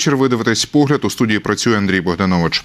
Вечір. Ви дивитесь погляд. У студії працює Андрій Богданович.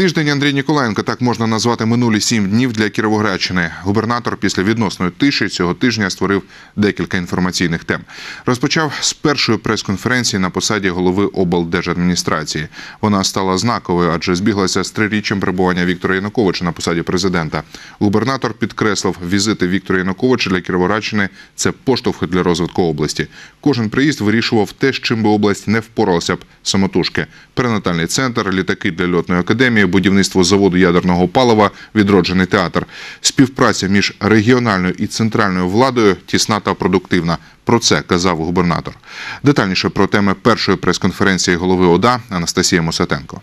Тиждень Андрій Ніколаєнко так можна назвати минулі сім днів для Кіровоградщини. Губернатор після відносної тиші цього тижня створив декілька інформаційних тем. Розпочав з першої прес-конференції на посаді голови облдержадміністрації. Вона стала знаковою, адже збіглася з триріччям перебування Віктора Януковича на посаді президента. Губернатор підкреслив, візити Віктора Януковича для Кіровоградщини – це поштовхи для розвитку області. Кожен приїзд вирішував те, з чим би область не впоралася б самотужки. Перинатальний центр, літаки для льотної академії, будівництво заводу ядерного палива, відроджений театр. Співпраця між регіональною і центральною владою тісна та продуктивна. Про це казав губернатор. Детальніше про теми першої прес-конференції голови ОДА Анастасія Мусатенко.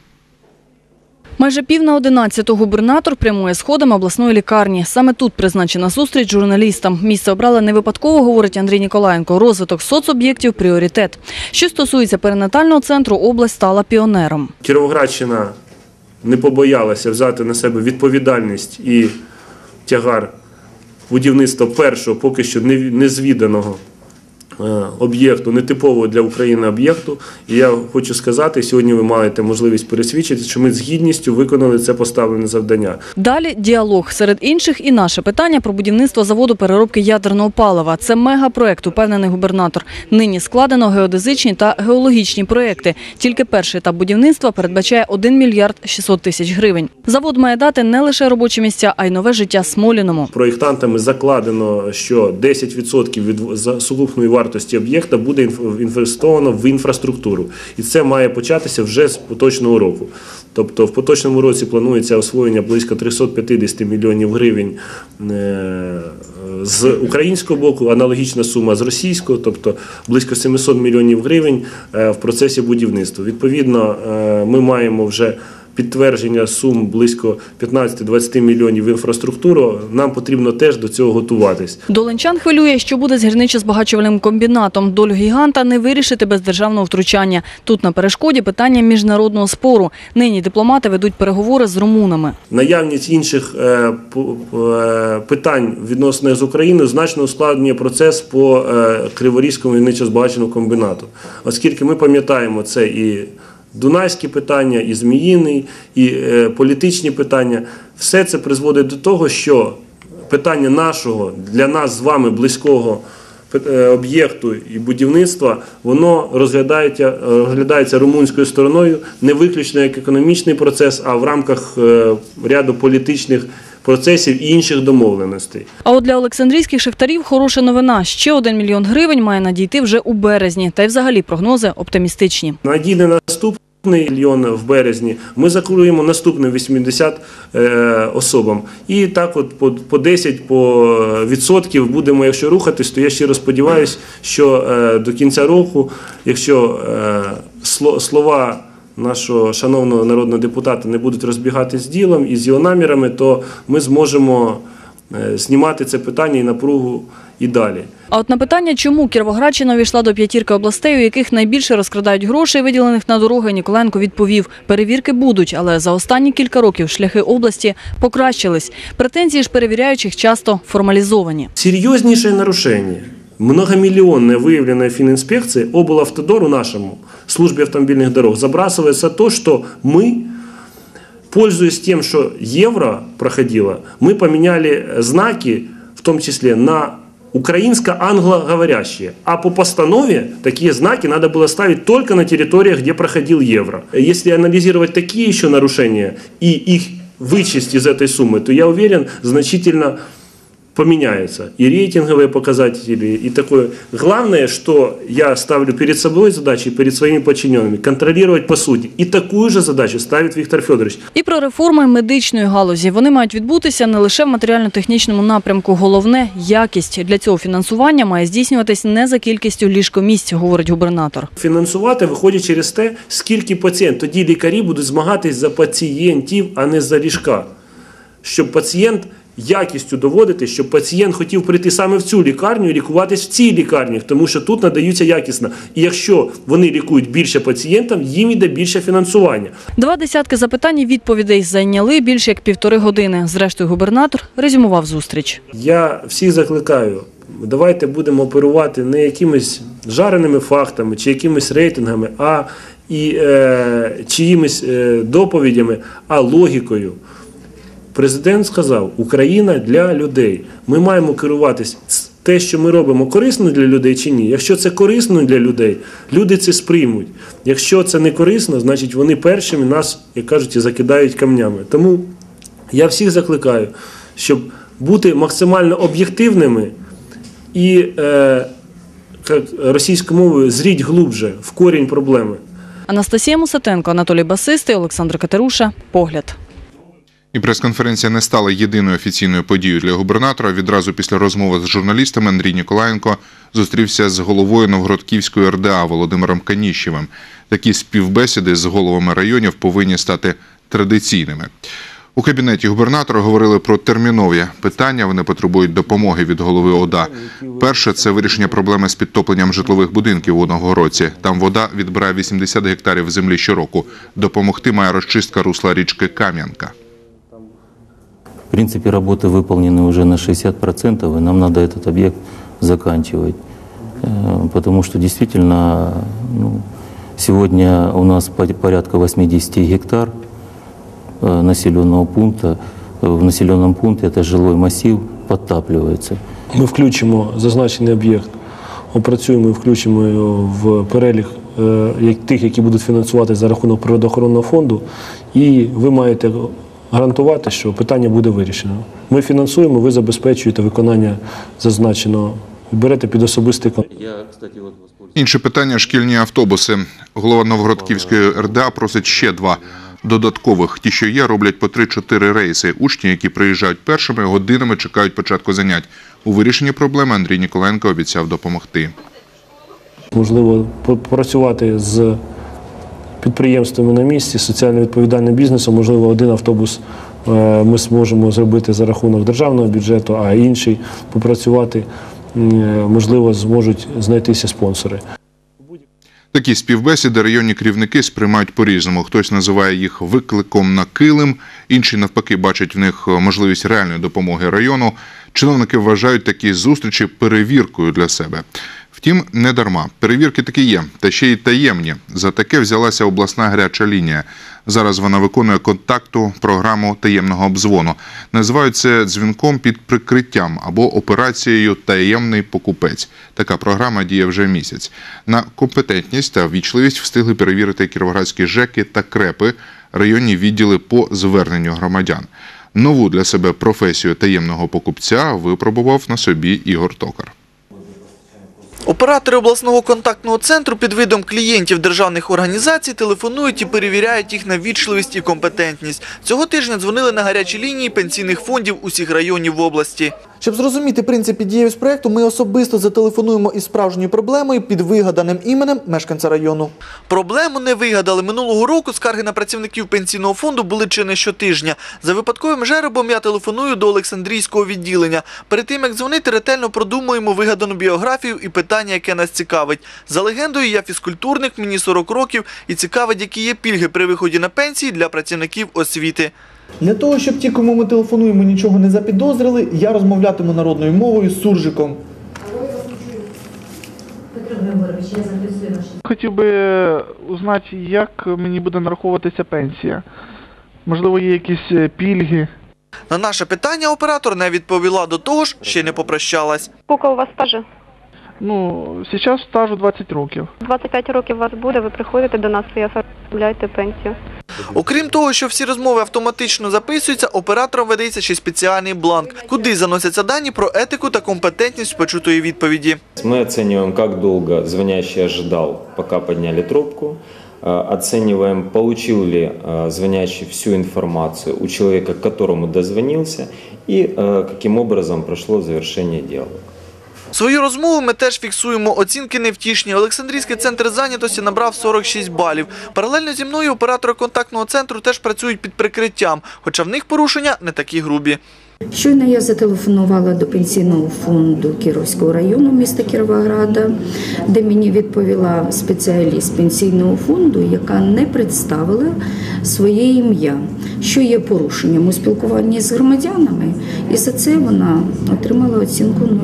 Майже пів на одинадцяту губернатор прямує сходами обласної лікарні. Саме тут призначена зустріч журналістам. Місце обрали не випадково, говорить Андрій Ніколаєнко. Розвиток соцоб'єктів – пріоритет. Що стосується перинатального центру, область стала піонером. Кіровоградщина не побоялася взяти на себе відповідальність і тягар будівництва першого, поки що не- незвіданого об'єкту, нетипового для України об'єкту. І я хочу сказати, сьогодні ви маєте можливість пересвідчити, що ми з гідністю виконали це поставлене завдання. Далі діалог. Серед інших і наше питання про будівництво заводу переробки ядерного палива. Це мегапроект, упевнений губернатор. Нині складено геодезичні та геологічні проекти. Тільки перший етап будівництва передбачає 1 мільярд 600 тисяч гривень. Завод має дати не лише робочі місця, а й нове життя Смоліному. Проєктантами закладено, що 10% від сукупної вартості об'єкта буде інвестовано в інфраструктуру. І це має початися вже з поточного року. Тобто в поточному році планується освоєння близько 350 мільйонів гривень е, з українського боку, аналогічна сума з російського, тобто близько 700 мільйонів гривень е, в процесі будівництва. Відповідно, е, ми маємо вже підтвердження сум близько 15-20 мільйонів в інфраструктуру, нам потрібно теж до цього готуватись. Долинчан хвилює, що буде з гірничо-збагачувальним комбінатом. Долю гіганта не вирішити без державного втручання. Тут на перешкоді питання міжнародного спору. Нині дипломати ведуть переговори з румунами. Наявність інших е, е, питань відносно з Україною значно ускладнює процес по е, Криворізькому гірничо-збагаченому комбінату, оскільки ми пам'ятаємо це і Дунайські питання, і Зміїний, і е, політичні питання. Все це призводить до того, що питання нашого для нас з вами близького е, об'єкту і будівництва, воно розглядається, розглядається румунською стороною не виключно як економічний процес, а в рамках е, ряду політичних процесів і інших домовленостей. А от для олександрійських шахтарів хороша новина. Ще один мільйон гривень має надійти вже у березні. Та й взагалі прогнози оптимістичні. Надійде наступний мільйон в березні. Ми закуруємо наступним 80 е, особам. І так, от по, по 10 по відсотків будемо, якщо рухатись, то я щиро сподіваюся, що е, до кінця року, якщо е, слова. Нашого шановного народного депутата не будуть розбігати з ділом і з його намірами, то ми зможемо знімати це питання і напругу і далі. А от на питання, чому Кіровоградщина увійшла до п'ятірки областей, у яких найбільше розкрадають грошей, виділених на дороги, Ніколенко відповів: перевірки будуть, але за останні кілька років шляхи області покращились. Претензії ж перевіряючих часто формалізовані. Серьезнейшее нарушение, многомиллионное выявленное фининспекцией облавтодору нашему, службе автомобильных дорог, забрасывается то, что мы, пользуясь тем, что евро проходило, мы поменяли знаки, в том числе на украинско-англоговорящие. А по постанове такие знаки надо было ставить только на территориях, где проходил евро. Если анализировать такие еще нарушения и их вычесть из этой суммы, то я уверен, значительно поменяется. И рейтинговые показатели, и такое. Главное, что я ставлю перед собой задачей, перед своими подчиненными, контролировать по сути. И такую же задачу ставит Виктор Федорович. І про реформи медичної галузі вони мають відбутися не лише в матеріально-технічному напрямку. Головне якість для цього фінансування має здійснюватись не за кількістю ліжкомісць, говорить губернатор. Фінансувати виходить через те, скільки пацієнт. Тоді лікарі будуть змагатись за пацієнтів, а не за ліжка. Щоб пацієнт якістю доводити, щоб пацієнт хотів прийти саме в цю лікарню і лікуватись в цій лікарні, тому що тут надаються якісно. І якщо вони лікують більше пацієнтам, їм іде більше фінансування. Два десятки запитань і відповідей зайняли більше як півтори години. Зрештою, губернатор резюмував зустріч. Я всіх закликаю давайте будемо оперувати не якимись жареними фактами чи якимись рейтингами, а і е, чиїмись е, доповідями, а логікою. Президент сказав: Україна для людей. Ми маємо керуватись те, що ми робимо, корисно для людей чи ні. Якщо це корисно для людей, люди це сприймуть. Якщо це не корисно, значить вони першими нас, як кажуть, закидають камнями. Тому я всіх закликаю, щоб бути максимально об'єктивними і е, російською мовою зріть глубже в корінь проблеми. Анастасія Мусатенко, Анатолій Басистий, Олександр Катеруша. Погляд. І прес-конференція не стала єдиною офіційною подією для губернатора. Відразу після розмови з журналістами Андрій Ніколаєнко зустрівся з головою Новгородківської РДА Володимиром Каніщевим. Такі співбесіди з головами районів повинні стати традиційними. У кабінеті губернатора говорили про термінові питання. Вони потребують допомоги від голови ОДА. Перше це вирішення проблеми з підтопленням житлових будинків у Новгородці. Там вода відбирає 80 гектарів землі щороку. Допомогти має розчистка русла річки Кам'янка. В принципе, работы выполнены уже на 60%, и нам надо этот объект заканчивать. Э, Потому что действительно ну, сегодня у нас по- порядка 80 гектар э, населенного пункта. Э, В населенном пункте это жилой массив подтапливается. Ми включимо зазначений об'єкт, опрацюємо і включимо його в перелік е, як- тих, які будуть фінансувати за рахунок природоохоронного фонду, і ви маєте гарантувати, що питання буде вирішено. Ми фінансуємо, ви забезпечуєте виконання зазначеного. Берете під особистий. Інше питання шкільні автобуси. Голова Новгородківської РДА просить ще два додаткових. Ті, що є, роблять по 3-4 рейси. Учні, які приїжджають першими, годинами чекають початку занять. У вирішенні проблеми Андрій Ніколенко обіцяв допомогти. Можливо, попрацювати з підприємствами на місці, соціально відповідальним бізнесом. Можливо, один автобус е, ми зможемо зробити за рахунок державного бюджету, а інший попрацювати, е, можливо, зможуть знайтися спонсори. Такі співбесіди районні керівники сприймають по-різному. Хтось називає їх викликом на килим, інші навпаки бачать в них можливість реальної допомоги району. Чиновники вважають такі зустрічі перевіркою для себе. Втім, не дарма. Перевірки таки є, та ще й таємні. За таке взялася обласна гаряча лінія. Зараз вона виконує контакту програму таємного обзвону. Називають дзвінком під прикриттям або операцією Таємний покупець. Така програма діє вже місяць. На компетентність та вічливість встигли перевірити кіровоградські ЖЕКи та крепи, районні відділи по зверненню громадян. Нову для себе професію таємного покупця випробував на собі Ігор Токар. Оператори обласного контактного центру під видом клієнтів державних організацій телефонують і перевіряють їх на вічливість і компетентність. Цього тижня дзвонили на гарячі лінії пенсійних фондів усіх районів в області. Щоб зрозуміти принцип і дієвість проекту, ми особисто зателефонуємо із справжньою проблемою під вигаданим іменем мешканця району. Проблему не вигадали. Минулого року скарги на працівників пенсійного фонду були чи не щотижня. За випадковим жеребом я телефоную до Олександрійського відділення. Перед тим, як дзвонити, ретельно продумуємо вигадану біографію і питання, яке нас цікавить. За легендою, я фізкультурник, мені 40 років і цікавить, які є пільги при виході на пенсії для працівників освіти. Для того, щоб ті, кому ми телефонуємо, нічого не запідозрили, я розмовлятиму народною мовою з суржиком. Хотів би узнати, як мені буде нараховуватися пенсія. Можливо, є якісь е, пільги. На наше питання оператор не відповіла до того ж, ще не попрощалась. Сколько у вас стажу? Ну, зараз стажу 20 років. 25 років у вас буде, ви приходите до нас і оформляєте пенсію. Окрім того, що всі розмови автоматично записуються, оператором видається ще й спеціальний бланк, куди заносяться дані про етику та компетентність почутої відповіді. Мы оцениваем, как долго звонящий ожидал, пока подняли трубку. Э, Оцениваем, получил ли э, звонящий всю информацию у человека, к которому дозвонился, и э, каким образом прошло завершение диалога. Свою розмову ми теж фіксуємо. Оцінки невтішні. Олександрійський центр зайнятості набрав 46 балів. Паралельно зі мною оператори контактного центру теж працюють під прикриттям, хоча в них порушення не такі грубі. Щойно я зателефонувала до пенсійного фонду Кіровського району міста Кіровограда, де мені відповіла спеціаліст пенсійного фонду, яка не представила своє ім'я, що є порушенням у спілкуванні з громадянами, і за це вона отримала оцінку 0.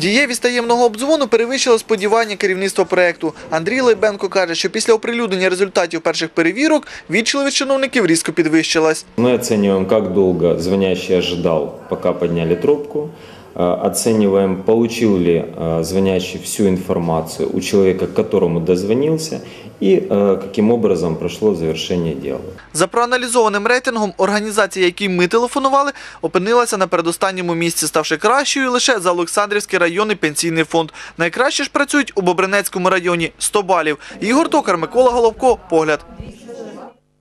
Дієвість таємного обдзвону перевищила сподівання керівництва проекту. Андрій Лейбенко каже, що після оприлюднення результатів перших перевірок відчливість чиновників різко підвищилась. Мы оцениваем, как долго звонящий ожидал, пока подняли трубку. Э, Оцениваем, получил ли э, звонящий всю информацию у человека, к которому дозвонился, и э, каким образом прошло завершение дела. За проаналізованим рейтингом організація, якій ми телефонували, опинилася на передостанньому місці, ставши кращою лише за Олександрівський районний пенсійний фонд. Найкраще ж працюють у Бобринецькому районі 100 балів. Ігор Токар, Микола Головко, погляд.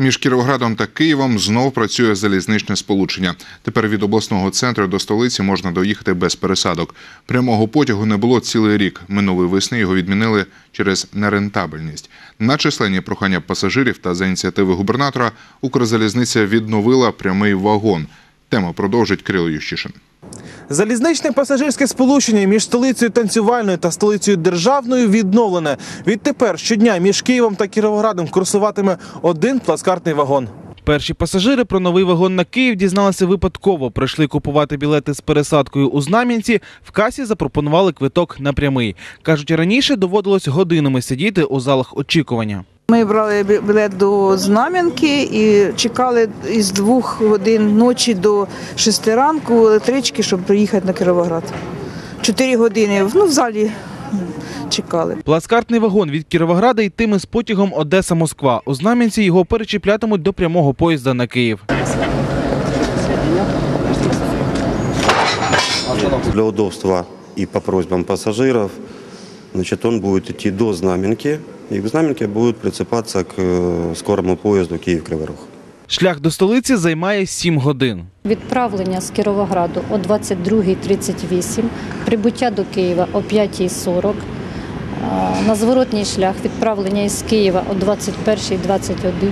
Між Кіровоградом та Києвом знов працює залізничне сполучення. Тепер від обласного центру до столиці можна доїхати без пересадок. Прямого потягу не було цілий рік. Минулої весни його відмінили через нерентабельність. На численні прохання пасажирів та за ініціативи губернатора Укрзалізниця відновила прямий вагон. Тему продовжить Кирило Ющишин. Залізничне пасажирське сполучення між столицею танцювальною та столицею державною відновлене. Відтепер щодня між Києвом та Кіровоградом курсуватиме один плацкартний вагон. Перші пасажири про новий вагон на Київ дізналися випадково. Прийшли купувати білети з пересадкою у Знам'янці. В касі запропонували квиток на прямий. кажуть, раніше доводилось годинами сидіти у залах очікування. Ми брали білет до Знам'янки і чекали із двох годин ночі до шести ранку електрички, щоб приїхати на Кіровоград. Чотири години ну, в залі чекали. Плацкартний вагон від Кіровограда йтиме з потягом Одеса-Москва. У Знам'янці його перечіплятимуть до прямого поїзда на Київ. Для удобства и по просьбам пассажиров, значит, он будет идти до Знаменки, и в Знаменке будет прицепаться к э, скорому поезду Киев-Кривый Рог. Шлях до столиці займає 7 годин. Відправлення з Кіровограду о 22.38, прибуття до Києва о 5.40. А, На зворотній шлях відправлення із Києва о 21.21,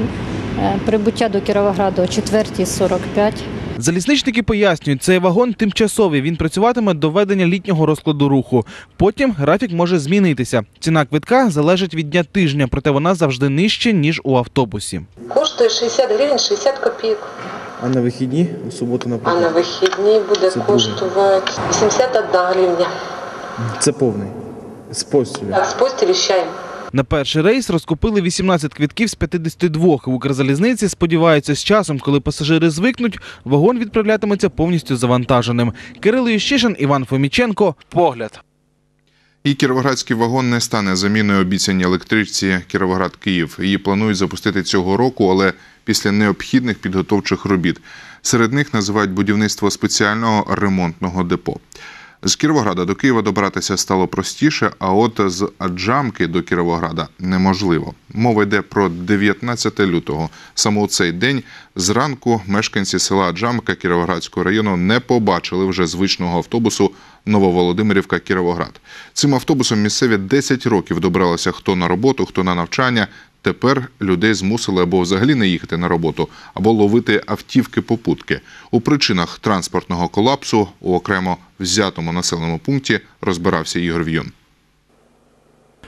е, прибуття до Кіровограду о 4.45. Залізничники пояснюють, цей вагон тимчасовий. Він працюватиме до введення літнього розкладу руху. Потім графік може змінитися. Ціна квитка залежить від дня тижня, проте вона завжди нижче ніж у автобусі. Коштує 60 гривень 60 копійок. А на вихідні у суботу, А на вихідні буде Це коштувати 81 гривня. Це повний з постілю. Так, з постілі з чаєм. На перший рейс розкупили 18 квитків з 52. В Укрзалізниці сподіваються, з часом, коли пасажири звикнуть, вагон відправлятиметься повністю завантаженим. Кирило Ющишин, Іван Фоміченко. Погляд. І кіровоградський вагон не стане заміною обіцяній електричці Кіровоград-Київ. Її планують запустити цього року, але після необхідних підготовчих робіт. Серед них називають будівництво спеціального ремонтного депо. З Кіровограда до Києва добратися стало простіше, а от з Аджамки до Кіровограда неможливо. Мова йде про 19 лютого. Саме у цей день зранку мешканці села Аджамка Кіровоградського району не побачили вже звичного автобусу Нововолодимирівка Кіровоград. Цим автобусом місцеві 10 років добралися хто на роботу, хто на навчання. Тепер людей змусили або взагалі не їхати на роботу, або ловити автівки-попутки. У причинах транспортного колапсу у окремо взятому населеному пункті розбирався Ігор В'юн.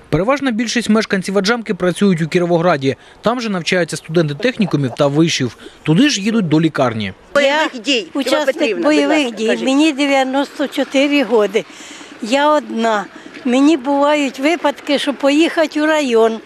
Переважна більшість мешканців Аджамки працюють у Кіровограді. Там же навчаються студенти технікумів та вишів. Туди ж їдуть до лікарні. Я учасник бойових дій. Мені 94 роки. Я одна. Мені бувають випадки, що поїхати у район,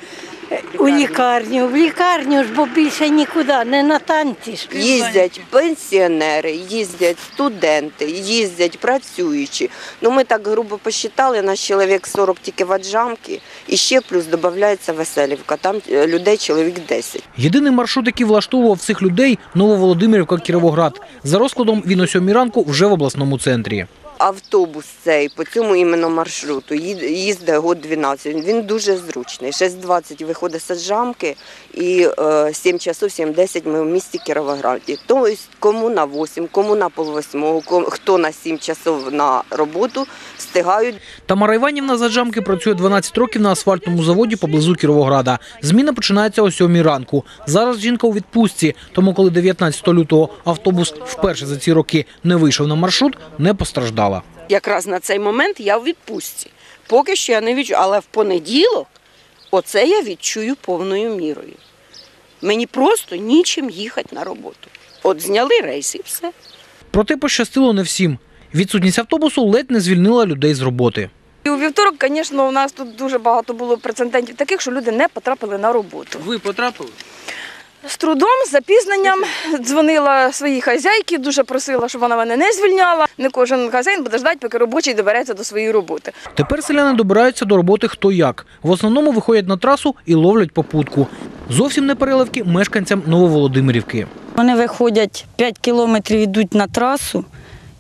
у лікарню. В лікарню ж, бо більше нікуди, не на танці ж. Їздять пенсіонери, їздять студенти, їздять працюючі. Ну ми так грубо посчитали, наш чоловік 40 тільки в Аджамки, і ще плюс додається Веселівка, там е, людей чоловік 10. Єдиний маршрут, який влаштовував цих людей – Нововолодимирівка Кіровоград. За розкладом він о 7 ранку вже в обласному центрі. Автобус цей по цьому іменно маршруту їздить год 12. Він дуже зручний. 6.20 виходить з Аджамки і е, 7 часов, 7.10 ми в місті Кіровограді. Тобто кому на 8, кому на полвосьмого, хто на 7 часов на роботу, встигають. Тамара Іванівна з Аджамки працює 12 років на асфальтному заводі поблизу Кіровограда. Зміна починається о 7 ранку. Зараз жінка у відпустці, тому коли 19 лютого автобус вперше за ці роки не вийшов на маршрут, не постраждала. якраз на цей момент я в відпустці. Поки що я не відчую, але в понеділок оце я відчую повною мірою. Мені просто нічим їхати на роботу. От зняли рейс і все. Проте пощастило не всім. Відсутність автобусу ледь не звільнила людей з роботи. І у вівторок, звісно, у нас тут дуже багато було прецедентів таких, що люди не потрапили на роботу. Ви потрапили? З трудом, з запізненням дзвонила своїй хазяйці, дуже просила, щоб вона мене не звільняла. Не кожен хазяїн буде ждати, поки робочий добереться до своєї роботи. Тепер селяни добираються до роботи хто як. В основному виходять на трасу і ловлять попутку. Зовсім не переливки мешканцям Нововолодимирівки. Вони виходять 5 кілометрів, йдуть на трасу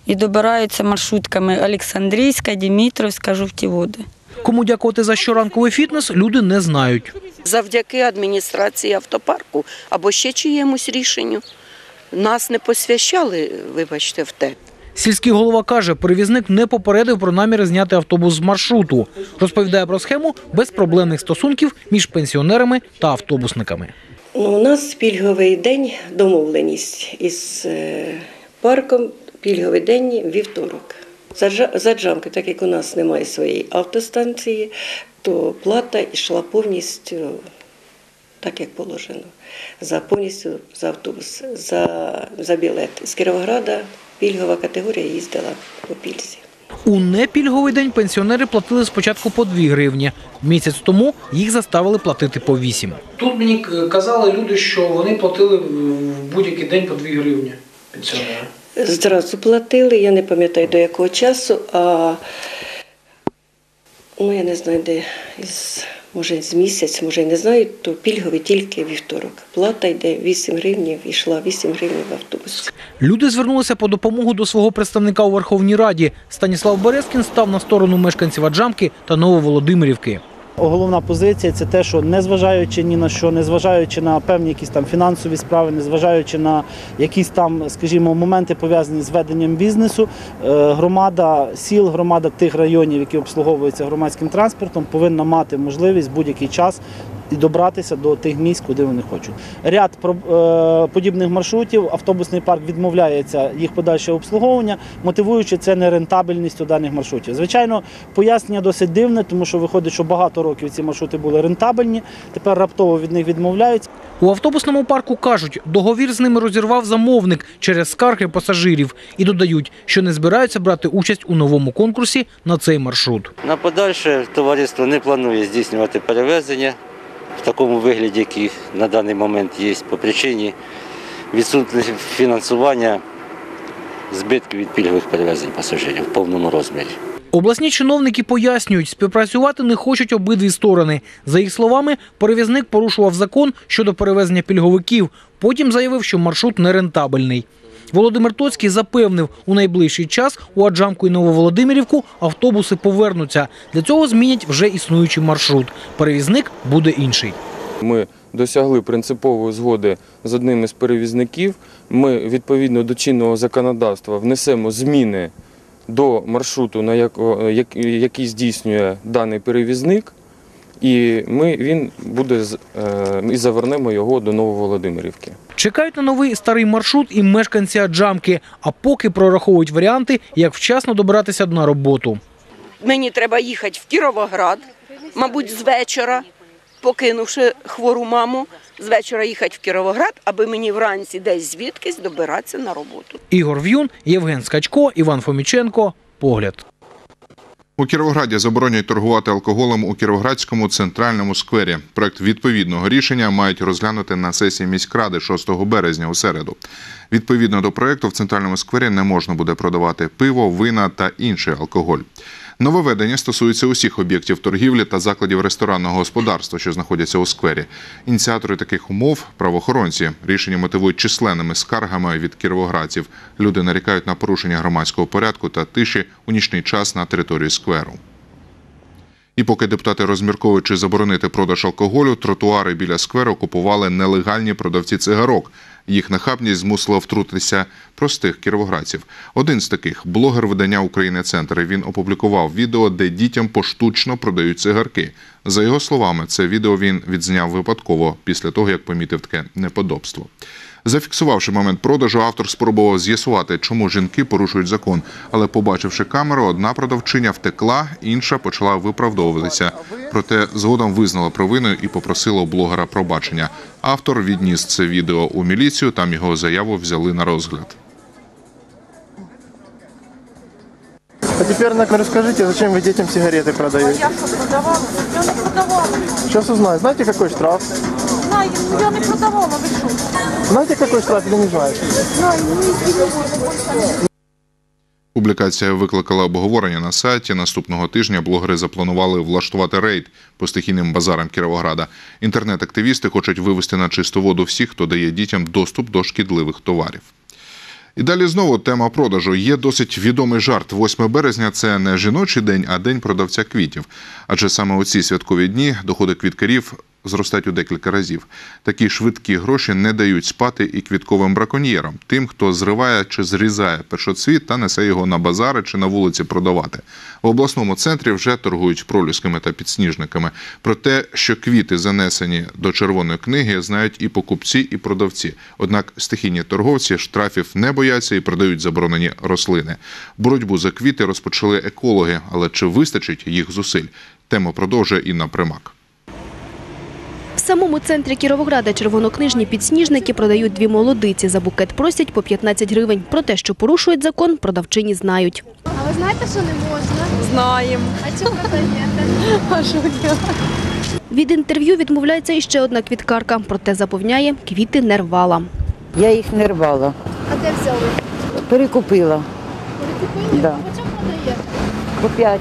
і добираються маршрутками Олександрійська, Дімітровська, жовті води. Кому дякувати за щоранковий фітнес, люди не знають. Завдяки адміністрації автопарку або ще чиємусь рішенню. Нас не посвящали, вибачте, в те. Сільський голова каже, перевізник не попередив про наміри зняти автобус з маршруту. Розповідає про схему безпроблемних стосунків між пенсіонерами та автобусниками. Ну, у нас пільговий день, домовленість із е, парком, пільговий день вівторок. За Джа- так як у нас немає своєї автостанції, то плата йшла повністю так, як положено. За повністю за автобус, за, за білет. З Кіровограда пільгова категорія їздила по пільзі. У непільговий день пенсіонери платили спочатку по 2 гривні. Місяць тому їх заставили платити по 8. Тут мені казали люди, що вони платили в будь-який день по 2 гривні пенсіонери. Зразу платили, я не пам'ятаю до якого часу, а ну я не знаю, де із, може з місяць, може не знаю, то пільговий тільки вівторок. Плата йде 8 гривнів, йшла 8 гривнів в автобусі. Люди звернулися по допомогу до свого представника у Верховній Раді. Станіслав Березкін став на сторону мешканців Аджамки та Нововолодимирівки. Головна позиція це те, що незважаючи ні на що, незважаючи на певні якісь там фінансові справи, незважаючи на якісь там, скажімо, моменти пов'язані з веденням бізнесу, е, громада сіл, громада тих районів, які обслуговуються громадським транспортом, повинна мати можливість будь-який час і добратися до тих місць, куди вони хочуть. Ряд е, подібних маршрутів автобусний парк відмовляється їх подальше обслуговування, мотивуючи це нерентабельністю даних маршрутів. Звичайно, пояснення досить дивне, тому що виходить, що багато років ці маршрути були рентабельні, тепер раптово від них відмовляються. У автобусному парку кажуть, договір з ними розірвав замовник через скарги пасажирів і додають, що не збираються брати участь у новому конкурсі на цей маршрут. На подальше товариство не планує здійснювати перевезення в такому вигляді, який на даний момент є по причині відсутності фінансування збитків від пільгових перевезень пасажирів в повному розмірі. Обласні чиновники пояснюють, співпрацювати не хочуть обидві сторони. За їх словами, перевізник порушував закон щодо перевезення пільговиків. Потім заявив, що маршрут нерентабельний. Володимир Тоцький запевнив, у найближчий час у Аджамку і Нововолодимирівку автобуси повернуться. Для цього змінять вже існуючий маршрут. Перевізник буде інший. Ми досягли принципової згоди з одним із перевізників. Ми відповідно до чинного законодавства внесемо зміни до маршруту, на як- який здійснює даний перевізник, і ми, він буде з- е, і завернемо його до Нововолодимирівки. Чекають на новий старий маршрут і мешканці Аджамки, а поки прораховують варіанти, як вчасно добиратися на роботу. Мені треба їхати в Кіровоград, мабуть, з вечора, покинувши хвору маму, з вечора їхати в Кіровоград, аби мені вранці десь звідкись добиратися на роботу. Ігор В'юн, Євген Скачко, Іван Фоміченко. Погляд. У Кіровограді заборонять торгувати алкоголем у Кіровоградському центральному сквері. Проект відповідного рішення мають розглянути на сесії міськради 6 березня у середу. Відповідно до проекту, в центральному сквері не можна буде продавати пиво, вина та інший алкоголь. Нововведення стосується усіх об'єктів торгівлі та закладів ресторанного господарства, що знаходяться у сквері. Ініціатори таких умов правоохоронці. Рішення мотивують численними скаргами від кіровоградців. Люди нарікають на порушення громадського порядку та тиші у нічний час на території скверу. І поки депутати розмірковують, чи заборонити продаж алкоголю, тротуари біля скверу окупували нелегальні продавці цигарок. Їх нахабність змусила втрутитися простих кіровоградців. Один з таких блогер видання України Центр. Він опублікував відео, де дітям поштучно продають цигарки. За його словами, це відео він відзняв випадково після того, як помітив таке неподобство. Зафіксувавши момент продажу, автор спробував з'ясувати, чому жінки порушують закон. Але, побачивши камеру, одна продавчиня втекла, інша почала виправдовуватися. Проте згодом визнала провину і попросила у блогера пробачення. Автор відніс це відео у міліцію. Там його заяву взяли на розгляд. А теперь расскажите, зачем вы детям сигареты продаете? Я що продавала? Я не продавала. Сейчас узнаю. Знаете, какой штраф? Знаю, ну я не продавала, ви що? Знаете, какой штраф или не? Знаю, ну Публікація викликала обговорення на сайті. Наступного тижня блогери запланували влаштувати рейд по стихійним базарам Кіровограда. Інтернет-активісти хочуть вивести на чисту воду всіх, хто дає дітям доступ до шкідливих товарів. І далі знову тема продажу. Є досить відомий жарт. 8 березня це не жіночий день, а день продавця квітів. Адже саме у ці святкові дні доходи квіткарів зростають у декілька разів. Такі швидкі гроші не дають спати і квітковим браконьєрам, тим, хто зриває чи зрізає першоцвіт та несе його на базари чи на вулиці продавати. В обласному центрі вже торгують пролісками та підсніжниками. Про те, що квіти занесені до червоної книги, знають і покупці, і продавці. Однак стихійні торговці штрафів не бояться і продають заборонені рослини. Боротьбу за квіти розпочали екологи, але чи вистачить їх зусиль? Тему продовжує Інна Примак. В самому центрі Кіровограда червонокнижні підсніжники продають дві молодиці. За букет просять по 15 гривень. Про те, що порушують закон, продавчині знають. А ви знаєте, що не можна? Знаємо. А чому продаєте? А що? Від інтерв'ю відмовляється іще одна квіткарка, проте запевняє, квіти не рвала. Я їх не рвала, А де взяли? перекупила. Перекупили? Да. По чому продаєте? По п'ять.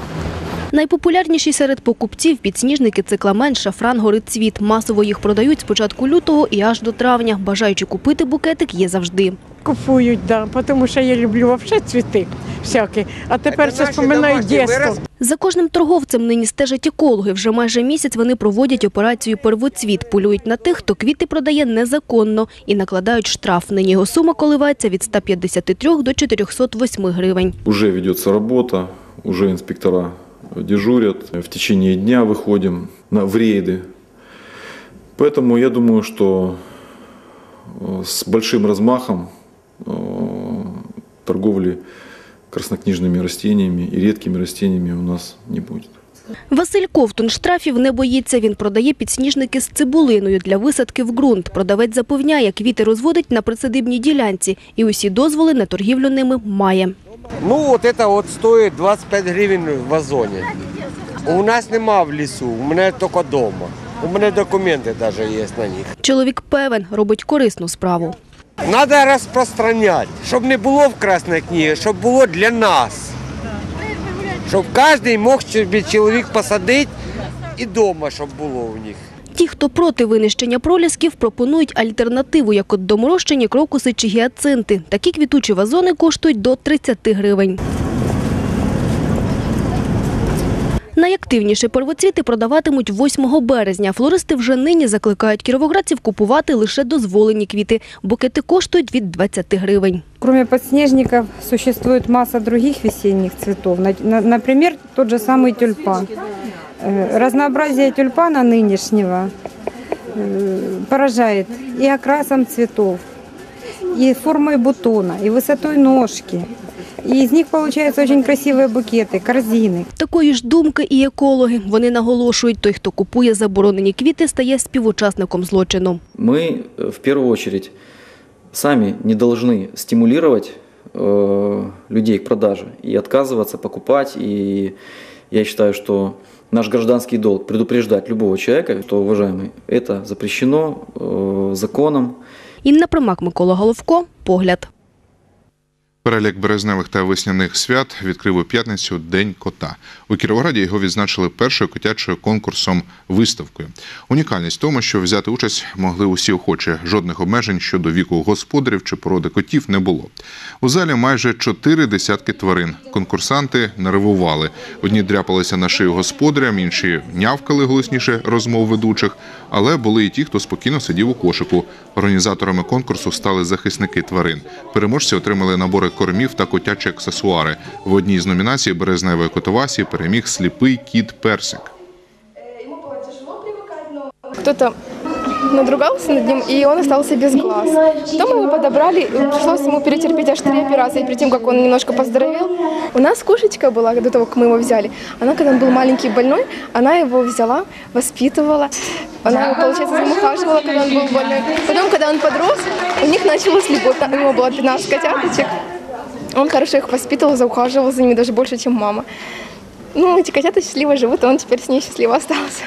Найпопулярніші серед покупців підсніжники цикламен, шафран, горицвіт. Масово їх продають з початку лютого і аж до травня. Бажаючи купити букетик є завжди. Купують, да, тому що я люблю вообще цвіти всякі. А тепер все вспоминаю дитинство. За кожним торговцем нині стежать екологи. Вже майже місяць вони проводять операцію «Первоцвіт». Полюють на тих, хто квіти продає незаконно і накладають штраф. Нині його сума коливається від 153 до 408 гривень. Уже ведется работа, уже инспектора дежурят. В течение дня выходим на, в рейды. Поэтому я думаю, что э, с большим размахом э, торговли краснокнижными растениями и редкими растениями у нас не будет. Василь Ковтун штрафів не боїться. Він продає підсніжники з цибулиною для висадки в ґрунт. Продавець запевняє, квіти розводить на присадибній ділянці і усі дозволи на торгівлю ними має. Ну, вот это вот стоит 25 гривен в вазоне. У нас нема в лісу, у мене тільки вдома. У мене документи навіть є на них. Чоловік певен, робить корисну справу. Треба розпространяти, щоб не було в Красній книгі, щоб було для нас. Щоб кожен мог чоловік посадити і вдома, щоб було у них. Ті, хто проти винищення пролісків, пропонують альтернативу, як от доморощені крокуси чи гіацинти. Такі квітучі вазони коштують до 30 гривень. Найактивніше первоцвіти продаватимуть 8 березня. Флористи вже нині закликають кіровоградців купувати лише дозволені квіти. Букети коштують від 20 гривень. Кроме подснежников, существует масса других весенних цветов. На- на- Например, тот же самый тюльпан. Э, Разнообразие тюльпана нынешнего э, поражает и окрасом цветов, и формой бутона, и высотой ножки. И из них получаются очень красивые букеты, корзины. Такої ж думки і екологи. Вони наголошують, той, хто купує заборонені квіти, стає співучасником злочину. Мы э, в первую очередь сами не должны стимулировать э, людей к продаже и отказываться покупать. И я считаю, что наш гражданский долг предупреждать любого человека, что, уважаемый, это запрещено э, законом. Інна Примак, Микола Головко. Погляд. Перелік березневих та весняних свят відкрив у п'ятницю День кота. У Кіровограді його відзначили першою котячою конкурсом виставкою. Унікальність в тому, що взяти участь могли усі охочі. Жодних обмежень щодо віку господарів чи породи котів не було. У залі майже чотири десятки тварин. Конкурсанти нервували. Одні дряпалися на шию господарям, інші нявкали голосніше розмов ведучих. Але були і ті, хто спокійно сидів у кошику. Організаторами конкурсу стали захисники тварин. Переможці отримали набори кормів та котячі аксесуари. В одній з номінацій березневої котовасі переміг сліпий кіт Персик. кто-то надругался над ним, и он остался без глаз. Потом его подобрали, пришлось ему перетерпеть аж три операции, перед тем, как он немножко поздоровел. У нас кошечка была, до того, как мы его взяли. Она, когда он был маленький больной, она его взяла, воспитывала. Она его, получается, за ним ухаживала, когда он был больной. Потом, когда он подрос, у них началась любовь. У него было 15 котяточек. Он хорошо их воспитывал, заухаживал за ними даже больше, чем мама. Ну, эти котята счастливо живут, и он теперь с ней счастливо остался.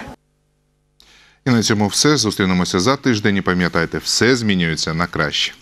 І на цьому все. Зустрінемося за тиждень. І пам'ятайте, все змінюється на краще.